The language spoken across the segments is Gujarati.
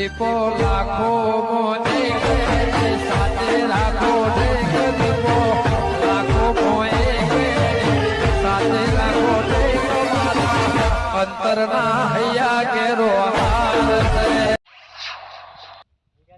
દીપો લાખો સાથે રાખો લાખો સાથે રાખો અંતરના હૈયા કેરો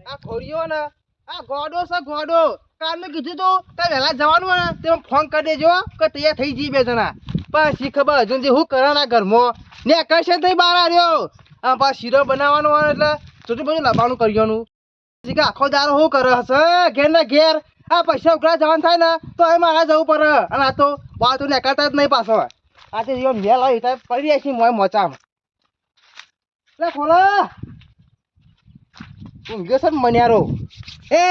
આ ખોરીઓ ને, આ ગોડો છે ગોડો. કાલનું કીધું તું, તારે વહેલા જવાનું ને તે ફોન કરી દેજો કે તૈયાર થઈ જઈએ બે જણા. પણ શી ખબર, હજુ હું કરાના ઘરમાં. ને કશે તઈ બહાર આવ્યો? આ પાછ શીરો બનાવવાનો એટલે ચોટું બધું લાવવાનું કરવાનું કે આખો દારો શું કરે હશે? ઘેર ને ઘેર. આ પૈસા ઉઘરા જવાનું થાય ને તો એ મારે જવું પડે. અને આ તો બહાર તો નીકળતા જ નહીં પાછો. આ તો જીવન મેલ હોય ત્યાં પડી જાય છે મોય મોચામાં. લે ખોલો. ઊંઘ્યો છે મન્યારો? એ!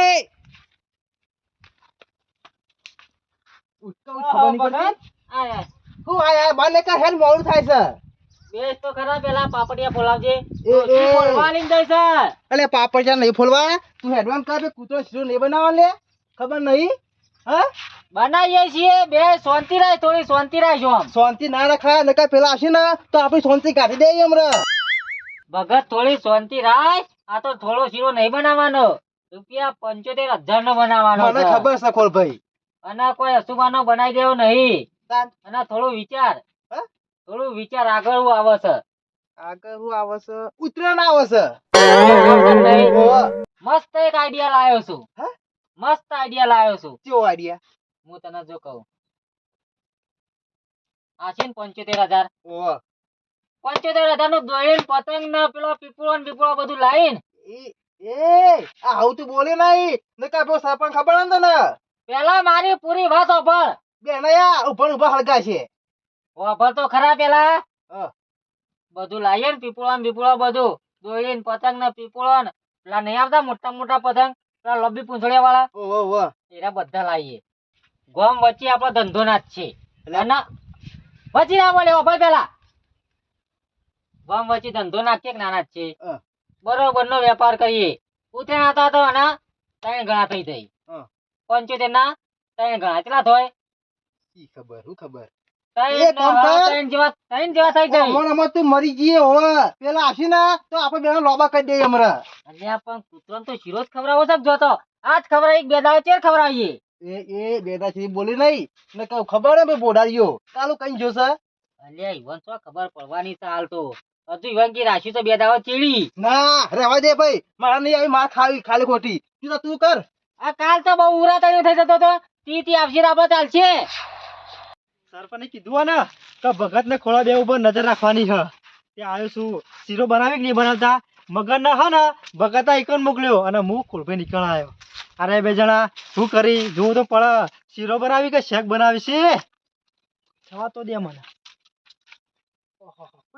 ઉઠતો ખબર નહીં પડતી. હું આય આય બાર લેકર હેન મોડું થાય છે. બેસ તો ખરા પેલા પાપડિયા બોલાવજે એ, એ. લઈને જાય છે? અલે પાપડ નહીં ફોલવા. તું હેડવાન કર કૂતરો શીરો નહીં બનાવવા લે. ખબર નહીં? હા? બનાવીએ છીએ. બે શાંતિ રાખ થોડી શાંતિ રાખજો આમ શાંતિ ના રખાય નકર પેલા ને તો આપણી શાંતિ કાઢી દઈએ હમણાં ભગત થોડી શાંતિ રાય. આ તો થોડો શીરો નહીં બનાવવાનો. રૂપિયા પંચોતેર હજાર નો બનાવવાનો મને ખબર છે ખોલભાઈ અને કોઈ અશુભાનો બનાવી દેવો નહીં. અને થોડો વિચાર? થોડું વિચાર આગળ આવે છે. આગળ આવે છે. ઉત્તરાયણ આવે છે. મસ્ત એક આઈડિયા લાવ્યો છું. મસ્ત આઈડિયા લાવ્યો છું. કેવો આઈડિયા હું તને જો કહું. આ છે ને પંચોતેર હજાર. પંચોતેર હજારનું દોરીને પતંગ ને પેલો પીપળો ને પીપળો બધું લાવીને. એ આવું તું બોલે નહીં. નકર આપણો સરપંચ ખબર ને તને? પેલા મારી પૂરી વાત ઓભળ બેનયા ઊભા ઊભા હળગા છે ઓભળ તો ખરા પેલા? હા. બધું લાવીએ ને પીપળો ને પીપળો બધું. દોરીને પતંગ ને પીપળો ને. પેલા નહીં આવતા મોટા મોટા પતંગ? પેલા લંબી પૂંછડિયા વાળા એરા બધા લાવીએ ગોમ વચ્ચે આપણો ધંધો ના જ છે. વચ્ચે ના બોલે ઓભળ પેલા. ગોમ વચ્ચે ધંધો નાખીએ કે નાના જ છે. બરોબર નો વેપાર કરીએ. ઉતરેણ હતા તો આના ત્રણ ગણા થઈ જાય. હા. પંચોતેર ના ત્રણ ગણા. કેટલા થાય? ખબર હું ખબર? ત્રણ એ કામ ના, કર. ત્રણ જેવા ત્રણ જેવા થઈ જાય. અમર અમર તું મરી જઈએ હવે. પેલા આવશે ને તો આપણે બેનો લોબા કરી દઈએ હમણાં. અલ્યા પણ કૂતરોને તો શીરો જ ખવડાવો છે કે જોતો? આજ ખવડાવી બે દાડો ચેર ખવડાવીએ. એ એ બેટા છે બોલી નહીં. ને કહું ખબર ને ભાઈ કાલું કઈ જોશે અલ્યા ઈવન તો ખબર પડવાની છે હાલ તો. હજુ ઈવન કે રાશિ તો બે દાડો ચીડી. ના રહેવા દે ભાઈ. મારા નહીં આવી માર ખાવી ખાલી ખોટી. તું તું કર. આ કાલ તો બહુ ઉરા થઈ જતો તો. તી તી આવશે ને આપણે ચાલશે. સરપંચે કીધું ને, તો ભગત ને ખોળા દેવ ઉપર નજર રાખવાની છે. તે આવ્યો છું શીરો બનાવી કે નહીં બનાવતા? મગર ના હા ને, ભગત એક મોકલ્યો અને હું ખોલભાઈ નીકળ આવ્યો અરે બે જણા, શું કરી? જોવું તો પડે શીરો બનાવી કે શેક બનાવી છે જવા તો દે મને.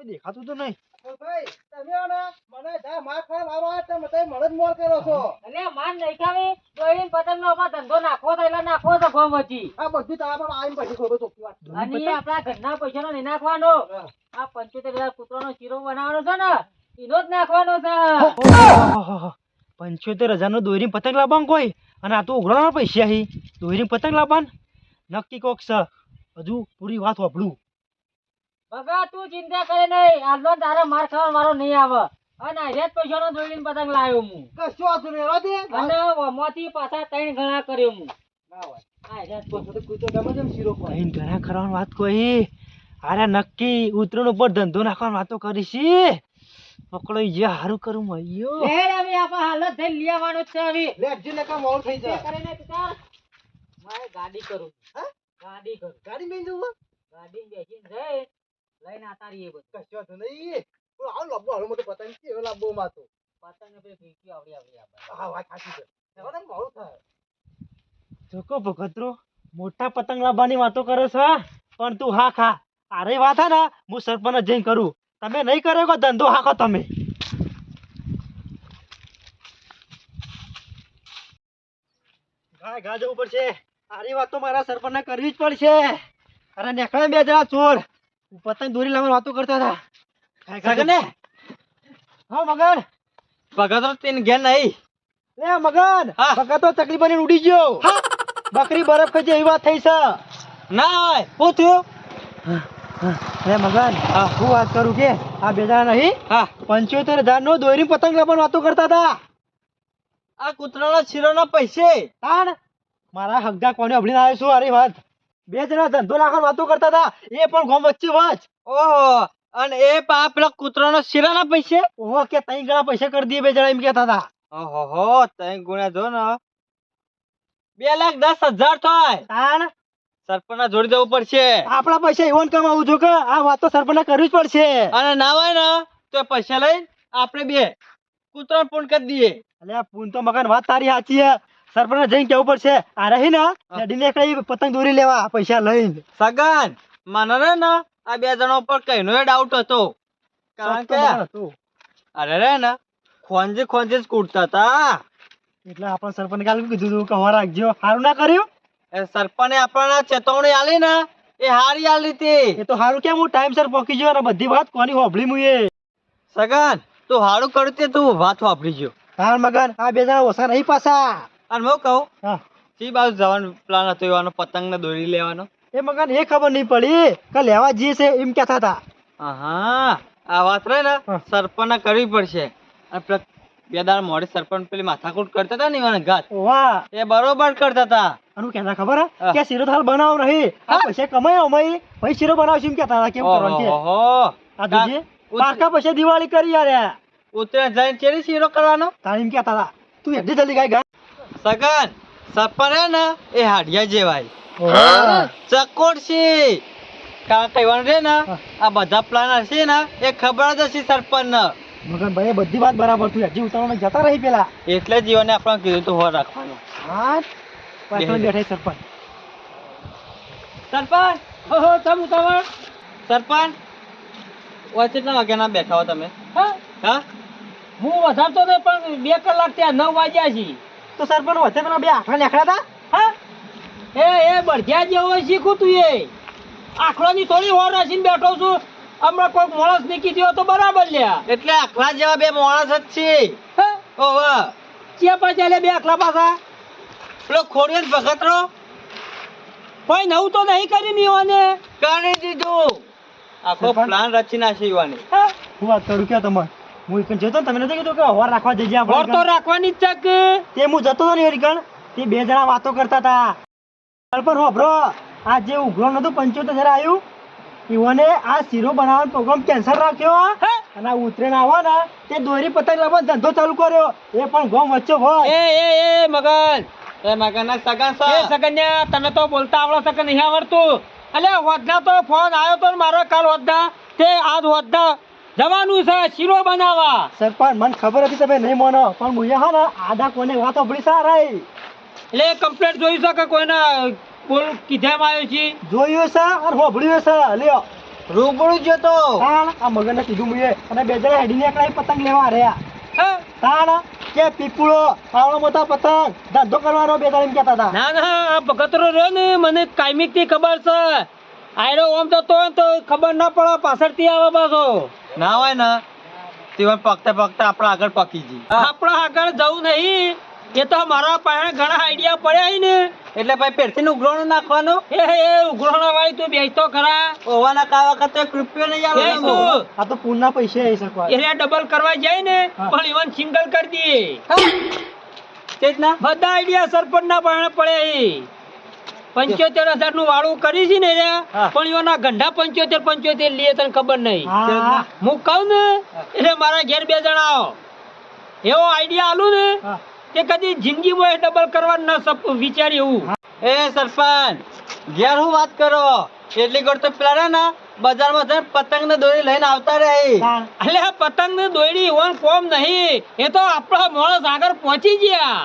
કોઈ દેખાતું તો નહીં. અલ્યા માન નહીં ખાવી. દોડીને પતંગ નો આપણે ધંધો નાખવો તો એટલે નાખો તો ગોમ વચ્ચી અને ઈ આપણા ઘરના પૈસાનો નહીં નાખવાનો. આ પંચોતેર હજાર કૂતરો નો શીરો બનાવવાનો છે ને એનો જ નાખવાનો છે. પંચોતેર હજાર નો દોરી પતંગ લાવવાનું કોઈ? અને આ તો ઉઘરાના પૈસા હી. દોરી પતંગ લાવવાનું? નક્કી કોક છે. હજુ પૂરી વાત વાપરું બગા તું ચિંતા કરે નહીં. આજનો તારા માર ખાવા મારો નહીં આવે. અને આજે જ પૈસા નો દોડીને પતંગ લાવ્યો હું. અને મોથી પાછા ત્રણ ગણા કર્યો હું. ઘણા વાત કોઈ? અરે નક્કી ઉતરણ ઉપર ધંધો નાખવાની વાતો કરી છે પકડો જે હારું કરું મયો લે હવે આપણે હાલત થઈ લઈ આવવાનો જ છે હવે. કરે ને પિતા. મારે ગાડી કરું. હા? ગાડી કરું. ગાડી લઈ જવું ગાડી બેસીને જઈ લઈને આતા રહીએ બધું. કશો તો નહીં. આવું લાંબો હાલો મોટો પતંગ કેવો લાંબો માતો પતંગ પેલી ફીરકી આવડી આવડી આપણે હા વાત સાચી છે. તો મોડું થાય. જોકો ભગતરો મોટા પતંગ લાવવાની વાતો કરે છે પણ તું હા ખા. અરે વાત હે ને હું સરપંચ જઈને કરું. તમે નહીં કરો કે ધંધો હાકો તમે? ઘા ગા જવું પડશે. આરી વાત તો મારા સરપંચને કરવી જ પડશે. અરે નેકળે બે જણા ચોર. પતંગ દોરી લાવવાની વાતો કરતા હતા. ને? હા મગન ભગત તેને ઘેર નહીં. લે મગન હા. બકા તો ચકલી બનીને ઉડી ગયો. બકરી બરફ ખાઈ જાય એવી વાત થઈ છે. ના હોય. હું થયું લે મગન હું. વાત કરું કે આ બેજા નહીં હા. પંચોતેર હજાર નો દોરી પતંગ લાવવાની વાતો કરતા હતા. આ કૂતરાના શિરોના પૈસે. તાણ. મારા હગા કોને અભળીને આવ્યો છું અરે વાત. બે જણા ધંધો નાખવાની વાતો કરતા હતા. એ પણ ગોમ વચ્ચે વચ. ઓહો અને એ પા પેલા કૂતરાનો શિરાના પૈસે? ઓહો કે તઈ ગણા પૈસા કરી દઈએ બે જણા એમ કહેતા હતા. ઓહો તઈ ગુણ્યા જો ને. બે લાખ દસ હજાર થાય. તાણ? સરપના જોડી દેવું પડશે. આપણા પૈસા એવન કમાવું છું કે આ વાત તો સરપંચ કરવી જ પડશે. અને ના હોય ને તો પૈસા લઈ આપણે બે કૂતરા પૂर्ण કરી દઈએ. અલ્યા પૂન તો મગન વાત તારી સાચી છે સરપંચ જઈને કેવું પડશે આ રહી ને કઈ પતંગ દોરી લેવા પૈસા લઈને. સગન મને રે ને આ બે જણા ઉપર કઈનો ડાઉટ હતો. કારણ કે અરે રે ને ખોંજે ખોંજે જ કૂટતા હતા. એટલે આપણે સરપંચ કાલે કીધું હતું કે હવા રાખજો. સારું ના કર્યું? એ સરપંચે આપણને ચેતવણી આલી ને એ હારી આલી હતી. એ તો સારું કેમ હું ટાઈમસર પહોંચી ગયો અને બધી વાત કોની હોભળી મુએ સગન તું હારું કર્યું તે તું વાત વાપરી ગયો. તાર મગન આ બે જણા ઓછા નહીં પાછા. અને હું કહું હા. સી બાજુ જવાનો પ્લાન હતો એવાનો પતંગ ને દોરી લેવાનો. એ મગન એ ખબર નહીં પડી કે લેવા જઈએ છે એમ કહેતા હતા. હા આ વાત રહે ને હા. સરપંચ કરવી પડશે. અને બે દાડ મોડી સરપંચ પેલી માથાકૂટ કરતા હતા ને એવાને ઘાત. વાહ. એ બરોબર કરતા હતા. આનું કહેતા ખબર હા. કે શીરો થાલ બનાવ નહીં. આ પૈસા કમાય અમારી ભાઈ શીરો બનાવશું એમ કહેતા હતા. કેમ કરવાનું છે ઓહો. આ જોજે પાકા પછી દિવાળી કરી યાર. ઉતરે જઈને ચેરી શીરો કરવાનો? તાર એમ કહેતા હતા તું એટલી જલ્દી ગાય. સગન સરપંચ હે ને એ હાડિયા જેવાય. ઓહો. છે કારણ કહેવાનું રે ને આ બધા પ્લાન હશે ને એ ખબર જ હશે સરપંચ ને મગન ભાઈ બધી વાત બરાબર થઈ હજી ઉતારવાના જતા રહી પેલા. એટલે જીવને આપણે કીધું તું હોર રાખવાનું. હા? પાછળ બેઠા સરપંચ. સરપંચ! ઓહો તમ ઉતાવળ? સરપંચ! કેટલા વાગ્યાના બેઠા હો તમે? હા? હા? હું વધારતો નહીં પણ બે કલાક ત્યાં નવ વાગ્યા છે. તો સરપંચ વચ્ચે પેલા બે આખલા નીકળ્યા હતા હા? એ એ બળજ્યા જેવો શીખું તું એ. આખલાની થોડી હોર રાખીને બેઠો છું. હમણાં કોઈક માણસ નીકળી ગયો તો બરાબર લ્યા એટલે આખલા જેવા બે માણસ જ છે. ઓહો. ચિયા પાછા લે બે આખલા પાછા. પેલો ખોડિયાર ભગતરો? કોઈ નવું તો નહીં કરી નીવાને કરી દીધું. આખો? પ્લાન રચી નાખી યુવાને. હું વાત કરું ક્યાં તમારે? હું એક જતો તમે નથી કીધું કે હવાર રાખવા જઈએ વોર તો રાખવાની જ છે તે હું જતો હતો ને એરિકણ તે બે જણા વાતો કરતા હતા. આ જે ઉઘરો નતું પંચોતેર હજાર આવ્યું ઈવોને આ શીરો બનાવવાનો પ્રોગ્રામ કેન્સલ રાખ્યો. અને આ ઉતરેણ આવો ને તે દોરી પતંગ લાવવાનો ધંધો ચાલુ કર્યો. એ પણ ગોમ વચ્ચે હોય. એ એ એ મગન. એ મગનના સગા એ સગન સગન્યા તને તો બોલતા આવડો છે કે નહીં આવડતું? અલે વધના તો ફોન આવ્યો તો મારો કાલ વધના તે આજ હોદના જવાનું છે શીરો બનાવવા. સરપંચ મને ખબર હતી તમે નહીં માનો પણ મુયા હા ને આડા કોને વાત સાંભળી સારા એટલે કમ્પ્લેટ જોઈ છે કે કોઈને બોલ કીધામાં આવ્યો છે? જોયું છે અને હોભળ્યું છે. લ્યો. રૂબરૂ તો હા આ મગરને કીધું મુએ. અને બે જણા હેડીને એકલા પતંગ લેવા રહ્યા. હા? તાણ કે પીપુળો આવડો મોટા પતંગ ધંધો કરવાનો બે જણા એમ કહેતા હતા. ના ના આ ભગતરો રહ્યો ને મને કાયમિકથી ખબર છે. આયરો ઓમ તો તો ખબર ના પડે પાછળથી આવે પાછો. ના હોય ને તેવા પગતે પગતે આપણે આગળ પકી જઈએ. આપણે આગળ જવું નહીં એ તો મારા પાસે ઘણા આઈડિયા પડ્યા ને. એટલે ભાઈ પેરથી ઉઘરાણું નાખવાનું? એ એ ઉઘરાણા વાળી તું બેસતો ખરા. ઓવાના કા વખતે એક રૂપિયો નહીં આવે આ તો પૂરના પૈસે આવી શકવા એને ડબલ કરવા જાય ને પણ ઇવન સિંગલ કરી દઈએ. તે જ ના? બધા આઈડિયા સરપંચ ના પાસે પડ્યા છે પંચોતેર હજારનું વાળું કરી છે ને પણ એના ગંઢા પંચોતેર પંચોતેર લે તને ખબર નહીં. હું. કહું ને એટલે મારા ઘેર બે જણા આવો. એવો આઈડિયા આલું ને કે કદી જિંદગીમાં ડબલ કરવા ન વિચારી એવું. એ સરપંચ ઘેર હું વાત કરો? એટલી ગોળ તો પેલા ના બજારમાં જઈને પતંગ ને દોરી લઈને આવતા રહે એટલે આ પતંગ ને દોરી ઓન કોમ નહીં. એ તો આપણા મોણસ આગળ પહોંચી ગયા.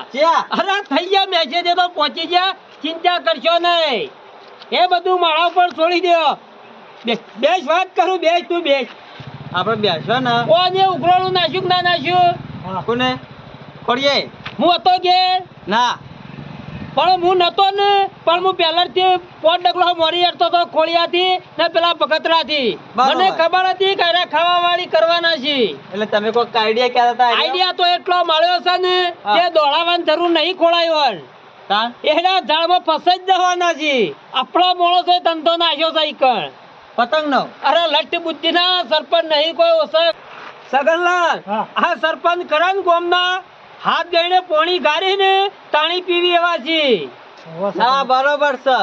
અરે થઈ ગયા મેસેજ એ તો પહોંચી ગયા. ચિંતા કરશો નહીં. એ બધું મારા ઉપર છોડી દો. બેસ વાત કરું બેસ તું બેસ. આપણે બેસો ને. કોને ઉઘરાણું નાખ્યું ના નાખ્યું. કોને ખોડીએ. હું હતો કે ના. પણ હું નતો ને. પણ હું પહેલાથી પોટ ડગલો મોરી હેડતો તો ખોળિયાથી ને પેલા બરોબર. મને ખબર હતી કે અરે ખાવા વાળી કરવાના છે. એટલે તમે કોઈક આઈડિયા ક્યાં હતા આઈડિયા તો એટલો મળ્યો છે ને કે દોડાવાની જરૂર નહીં ખોળાયો? એના ઝાડમાં ફસાઈ જવાના છે. આપણો મોણો છે ધંધો નાખ્યો છે કણ પતંગ નો અરે લટ્ટી બુદ્ધિ ના સરપંચ નહીં કોઈ ઓછો. સગનલાલ હા. આ સરપંચ ખરા ને ગોમના? હાથ ગઈને પોણી ગાળીને તાણી પીવી એવા છે. હા બરોબર છે.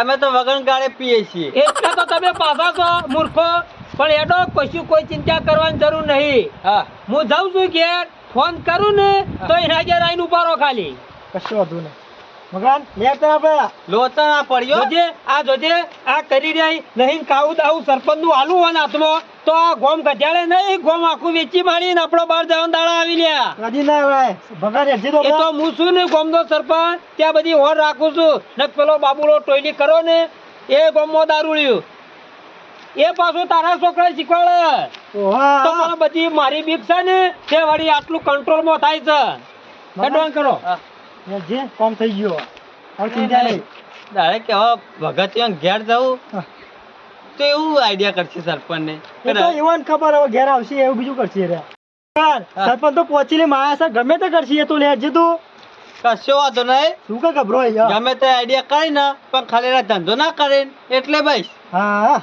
અમે તો વગણ ગાળે પીએ છીએ. એટલે તો તમે પાછા છો મૂર્ખો. પણ એનો કશું કોઈ ચિંતા કરવાની જરૂર નહીં. હા. હું જાઉં છું ઘેર ફોન કરું ને તો એના ઘેર આવીને ઊભા રહો ખાલી. કશું વધુ નહીં. મગન લે તો આપણે લોચા ના પડ્યો. જોજે આ જોજે આ કરી રહી નહીં કાવું દાવું સરપંચનું આલુ હોય ને હાથમાં તો આ ગોમ ગઢિયાળે નહીં ગોમ આખું વેચી મારીને આપણો બાર જવાનું દાડા આવી લ્યા કદી ના ભાઈ ભગવાન હજી તો એ તો હું છું ને ગોમનો સરપંચ ત્યાં બધી હોર રાખું છું. ને પેલો બાબુલો ટોયલી કરો ને એ ગોમમાં દારૂડ્યું એ પાછું તારા છોકરા શીખવાડે. તો મને બધી મારી બીક છે ને તે વળી આટલું કંટ્રોલમાં થાય છે. કરો. જે કોમ થઈ ગયો હવે ચિંતા નહીં. ડાયરેક્ટ કેવા ભગત ત્યાં ઘેર જવું તો એવું આઈડિયા કરશે સરપંચ ને એ તો એવાને ખબર હવે ઘેર આવશે એવું બીજું કરશે રે. સરપંચ તો પહોંચી લે માયા સર ગમે તે કરશે તું લે જે તું. કશો વાંધો નહીં. શું કે ગભરો ગમે તે આઈડિયા કરી ને પણ ખાલી ધંધો ના કરે ને એટલે ભાઈ હા.